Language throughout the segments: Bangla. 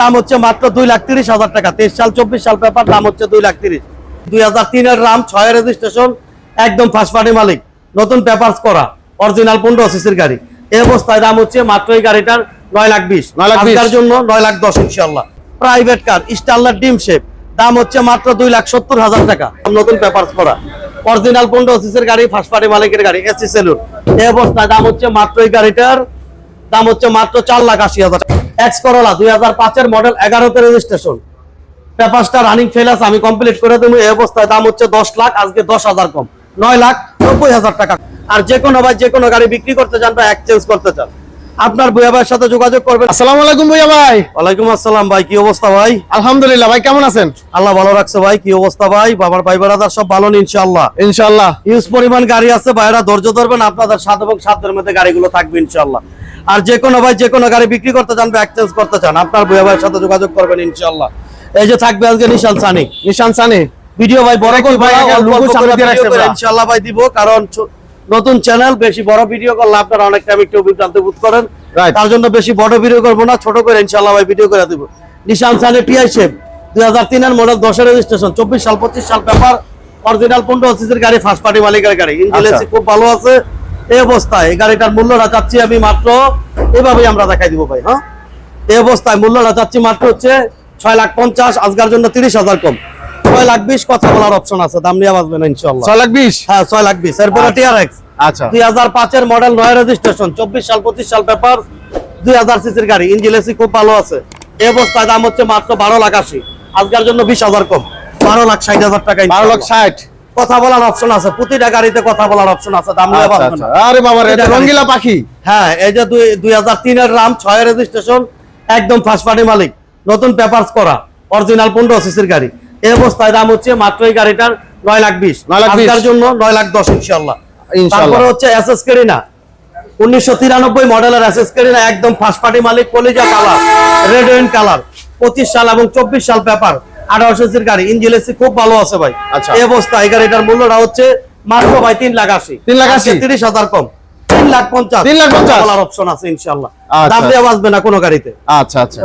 দাম হচ্ছে মাত্র দুই লাখ তিরিশ হাজার টাকা। তেইশ সাল চব্বিশ সাল পেপার দাম হচ্ছে দুই লাখ তিরিশ। দুই হাজার তিনের রাম ছয় রেজিস্ট্রেশন একদম ফার্স্ট পার্টি মালিক। নতুন পেপার করা অরিজিনাল পনেরো সিসির গাড়ি। এই অবস্থায় দাম হচ্ছে মাত্র এই গাড়িটার নয় লাখ বিশ। নয় লাখ বিশ। জন্য নয় লাখ দশ ইনশাল্লাহ প্রাইভেট কার স্টারলার ডিম শেপ দাম হচ্ছে মাত্র দুই লাখ সত্তর হাজার টাকা। নতুন পেপার করা। অরিজিনাল পনেরো সিসির গাড়ি ফার্স্ট পার্টি মালিকের গাড়ি এসি সেলুন। এই অবস্থায় দাম হচ্ছে মাত্র এই গাড়িটার দাম হচ্ছে মাত্র চার লাখ আশি হাজার এক্স করোলা দুই হাজার পাঁচের মডেল এগারোতে রেজিস্ট্রেশন পেপারসটা রানিং ফেল আছে আমি কমপ্লিট করে দেবো। এই অবস্থায় দাম হচ্ছে দশ লাখ আজকে দশ হাজার কম। নয় লাখ নব্বই হাজার টাকা। আর যে কোনো ভাই যে কোনো গাড়ি বিক্রি করতে চান বা এক্সচেঞ্জ করতে চান আপনার বইয়া ভাইয়ের সাথে যোগাযোগ করবেন। আসসালামু আলাইকুম ভাইয়া ভাই। ওয়ালাইকুম আসসালাম ভাই কি অবস্থা ভাই? আলহামদুলিল্লাহ ভাই কেমন আছেন? আল্লাহ ভালো রাখছে ভাই কি অবস্থা ভাই? বাবার ভাই বেড়াদার সব ভালো নেই ইনশাল্লাহ ইনশাআল্লাহ। হিউজ পরিমাণ গাড়ি আছে ভাইরা ধৈর্য ধরবেন আপনাদের সাত এবং সাতের মধ্যে গাড়িগুলো থাকবে ইনশাল্লাহ আর যে কোনো ভাই যে কোনো গাড়ি বিক্রি করতে চান বা এক্সচেঞ্জ করতে চান আপনার বইয়া ভাইয়ের সাথে যোগাযোগ করবেন ইনশাল্লাহ এই যে থাকবে আজকে Nissan Sunny Nissan Sunny video ভাই বড় করে ভাই, রাখছে ভাই। ইনশাআল্লাহ ভাই দিব কারণ নতুন চ্যানেল বেশি বড় ভিডিও করলে আপনারা অনেক টাইম একটু বিভ্রান্তি বোধ করেন. তার জন্য বেশি বড় ভিডিও করব না ছোট করে ইনশাআল্লাহ ভাই ভিডিও করে দিব নিশান সানি টিআই শেপ দুই হাজার তিনের মডেল দশের রেজিস্ট্রেশন চব্বিশ সাল পঁচিশ সাল পেপার অরিজিনাল পনেরো সিসির গাড়ি ফার্স্ট পার্টি মালিকের গাড়ি ইঞ্জিন আচ্ছা। খুব ভালো আছে এই অবস্থায় এই গাড়িটার মূল্যটা চাচ্ছি আমি মাত্র এভাবেই আমরা দেখাই দিব ভাই হ্যাঁ? এই অবস্থায় মূল্যটা চাচ্ছি মাত্র হচ্ছে ছয় লাখ পঞ্চাশ আজকের জন্য তিরিশ হাজার কম। ছয় লাখ বিশ কথা বলার অপশন আছে দাম নিয়ে বাঁচবে না ইনশাল্লাহ ছয় লাখ বিশ? হ্যাঁ ছয় লাখ বিশ। এরপরে টিআরএক্স আচ্ছা। দুই হাজার পাঁচের মডেল নয় রেজিস্ট্রেশন চব্বিশ সাল পঁচিশ সাল পেপার দুই হাজার সিসির গাড়ি ইঞ্জিন এসি খুব ভালো আছে। এই অবস্থায় দাম হচ্ছে মাত্র বারো লাখ আশি। আজকের জন্য বিশ হাজার কম। বারো লাখ ষাট হাজার টাকা বারো লাখ। ষাট। কথা বলার অপশন আছে প্রতিটা গাড়িতে কথা বলার অপশন আছে দাম নিয়ে আচ্ছা, আচ্ছা। না। আরে বাবা রে রঙ্গিলা পাখি। হ্যাঁ এই যে দুই দুই হাজার তিনের রাম ছয় রেজিস্ট্রেশন একদম ফার্স্ট পার্টি মালিক। নতুন পেপার করা অরিজিনাল পনেরো সিসির গাড়ি। এই অবস্থায় দাম হচ্ছে মাত্র এই গাড়িটার নয় লাখ বিশ। নয় লাখ বিশ। আজকের জন্য নয় লাখ দশ ইনশাল্লাহ ইনশাআল্লাহ। তারপরে হচ্ছে এসএস কেরিনা উনিশশো তিরানব্বই মডেলের এসএস কেরিনা একদম ফার্স্ট পার্টি মালিক কলিজা কালার রেড ওয়েন কালার পঁচিশ সাল এবং চব্বিশ সাল পেপার আঠারোশো সিসির গাড়ি। ইঞ্জিন এসি খুব ভালো আছে ভাই। আচ্ছা। এই অবস্থায় এই গাড়িটার মূল্যটা হচ্ছে মাত্র ভাই তিন লাখ আশি। তিন লাখ আশি? তিরিশ হাজার কম। তিন লাখ পঞ্চাশ। তিন লাখ পঞ্চাশ? বলার অপশন আছে ইনশাল্লাহ আচ্ছা। দাম দিয়ে বাঁচবে না কোনো গাড়িতে। আচ্ছা আচ্ছা।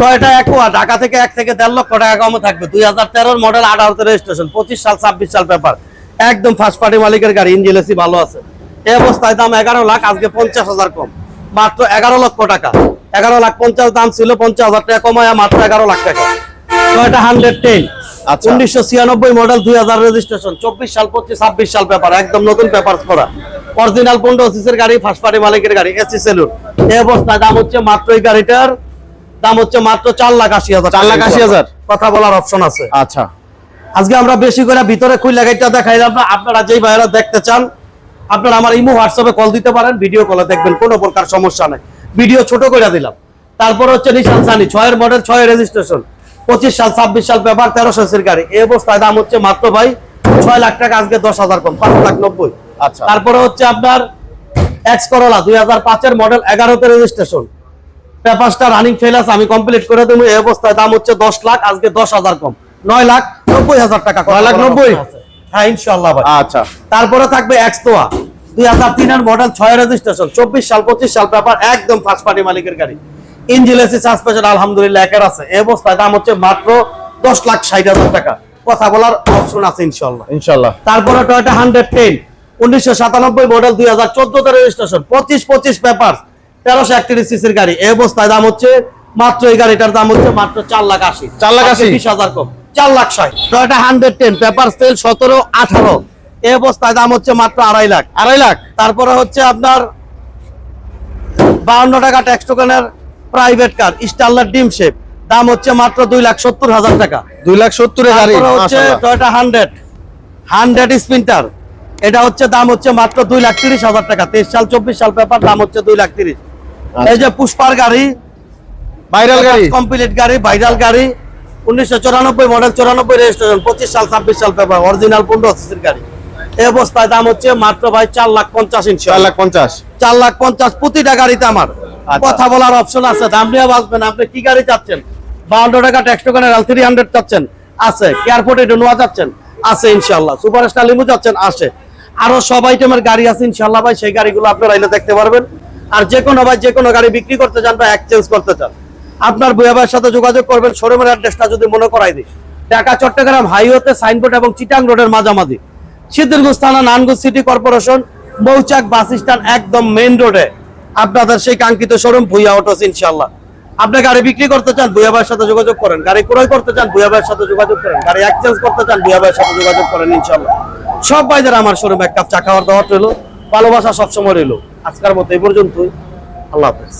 টয়টা একোয়া ঢাকা থেকে এক থেকে দেড় লক্ষ টাকা কমে থাকবে। দুই হাজার তেরোর মডেল আঠারোতে রেজিস্ট্রেশন পঁচিশ সাল ছাব্বিশ সাল পেপার একদম ফার্স্ট পার্টি মালিকের গাড়ি ইঞ্জিন এসি ভালো আছে। এই অবস্থায় দাম এগারো লাখ আজকে পঞ্চাশ হাজার কম। মাত্র এগারো লক্ষ টাকা। এগারো লাখ পঞ্চাশ দাম ছিল পঞ্চাশ হাজার টাকা কমায় মাত্র এগারো লাখ টাকা। Toyota hundred ten. উনিশশো ছিয়ানব্বই মডেল দুই হাজার রেজিস্ট্রেশন চব্বিশ সাল পঁচিশ ছাব্বিশ সাল পেপার একদম নতুন পেপার করা। অরিজিনাল পনেরো সিসের গাড়ি ফার্স্ট পার্টি মালিকের গাড়ি এসি সেলুন। এই অবস্থায় দাম হচ্ছে মাত্র এই গাড়িটার দাম হচ্ছে মাত্র চার লাখ আশি হাজার। চার লাখ আশি হাজার? কথা বলার অপশন আছে। আচ্ছা। আজকে আমরা বেশি করে ভিতরে খুলে গাড়িটা দেখাইলাম না আপনারা যেই ভাইরা দেখতে চান আপনারা আমার ইমো হোয়াটসঅ্যাপে কল দিতে পারেন ভিডিও কলে দেখবেন কোনো প্রকার সমস্যা নাই। ভিডিও ছোট করে দিলাম। তারপর হচ্ছে নিশান সানি ছয়ের মডেল ছয় রেজিস্ট্রেশন পঁচিশ সাল ছাব্বিশ সাল পেপার তেরোশো সির গাড়ি। এই অবস্থায় দাম হচ্ছে মাত্র ভাই ছয় লাখ টাকা আজকে দশ হাজার কম পাঁচ লাখ নব্বই। আচ্ছা। তারপরে হচ্ছে আপনার এক্স করোলা দুই হাজার পাঁচের মডেল এগারোতে রেজিস্ট্রেশন পেপারসটা রানিং ফেল আছে আমি কমপ্লিট করে দেবো। এই অবস্থায় দাম হচ্ছে দশ লাখ আজকে দশ হাজার কম। নয় লাখ নব্বই হাজার টাকা। নয় লাখ নব্বই? হ্যাঁ ভাই। আচ্ছা। তারপরে থাকবে এক্স তোয়া দুই হাজার তিনের মডেল ছয় রেজিস্ট্রেশন চব্বিশ সাল পঁচিশ সাল পেপার একদম ফার্স্ট পার্টি মালিকের গাড়ি। ইঞ্জিন এসি সাসপেনশন আলহামদুলিল্লাহ একের আছে। এই অবস্থায় দাম হচ্ছে মাত্র দশ লাখ ষাট হাজার টাকা। কথা বলার অপশন আছে ইনশাল্লাহ ইনশাল্লাহ তারপরে টয়টা হান্ড্রেড টেন উনিশশো সাতানব্বই মডেল দুই হাজার চোদ্দতে রেজিস্ট্রেশন পঁচিশ পঁচিশ পেপার তেরোশো একত্রিশ সিসির গাড়ি। এই অবস্থায় দাম হচ্ছে মাত্র এই গাড়িটার দাম হচ্ছে মাত্র চার লাখ আশি। চার লাখ আশি? বিশ হাজার কম। চার লাখ ষাট Toyota hundred ten paper sale সতেরো আঠারো। এই অবস্থায় দাম হচ্ছে মাত্র আড়াই লাখ। আড়াই লাখ? তারপরে হচ্ছে আপনার বাউন্ন টাকা ট্যাক্স টোকেনের প্রাইভেট কার স্টারলার ডিম শেপ দাম হচ্ছে মাত্র দুই লাখ সত্তর হাজার টাকা। দুই লাখ তারপরে হচ্ছে। টয়োটা হান্ড্রেড হান্ড্রেড স্পিন্টার এটা হচ্ছে দাম হচ্ছে মাত্র দুই লাখ তিরিশ হাজার টাকা। তেইশ সাল চব্বিশ সাল পেপার দাম হচ্ছে দুই লাখ তিরিশ। এই যে পুষ্পার গাড়ি ভাইরাল গাড়ি? কমপ্লিট গাড়ি ভাইরাল গাড়ি। উনিশশো চুরানব্বই মডেল চুরানব্বই রেজিস্ট্রেশন পঁচিশ সাল ছাব্বিশ সাল পেপার অরিজিনাল পনেরো সিসির গাড়ি। এই অবস্থায় দাম হচ্ছে মাত্র ভাই চার লাখ পঞ্চাশ ইঞ্চি। চার লাখ পঞ্চাশ। চার লাখ পঞ্চাশ প্রতিটা গাড়িতে আমার। আচ্ছা। কথা বলার অপশন আছে দাম নিয়ে বাঁচবেন। আপনি কি গাড়ি চাচ্ছেন? বাউন্ন টাকা ট্যাক্স টোকেনের থ্রি হান্ড্রেড চাচ্ছেন। আছে এয়ারপোর্টে নোয়া চাচ্ছেন। আছে ইনশাল্লাহ সুপার স্টার লিমু যাচ্ছেন আসে। আরও সব আইটেমের গাড়ি আছে ইনশাল্লাহ ভাই। সেই গাড়িগুলো আপনারা এলে দেখতে পারবেন। আর যে কোনো ভাই যে কোনো গাড়ি বিক্রি করতে চান বা এক্সচেঞ্জ করতে চান। আপনার বইয়া ভাইয়ের সাথে যোগাযোগ করবেন, শোরুমের অ্যাড্রেসটা যদি মনে করাই দিই। ঢাকা, চট্টগ্রাম হাইওয়েতে সাইনবোর্ড এবং চিটাং রোডের মাঝামাঝি। সিদ্ধিরগঞ্জ থানা Narayanganj city corporation Mouchak bus stand একদম মেইন রোডে। আপনাদের সেই কাঙ্ক্ষিত শোরুম ভুইয়া অটোস ইনশাল্লাহ আপনি গাড়ি বিক্রি করতে চান, ভুইয়া সাথে যোগাযোগ করেন। গাড়ি ক্রয় করতে চান, ভুইয়া সাথে যোগাযোগ করেন। গাড়ি এক্সচেঞ্জ করতে চান, ভুইয়া সাথে যোগাযোগ করেন ইনশাল্লাহ সব ভাইদের আমার শোরুম এক কাপ চা খাওয়ার দাওয়াত রইল। ভালোবাসা সবসময় রইল। আজকের মতো এই পর্যন্তই। আল্লাহ হাফেজ।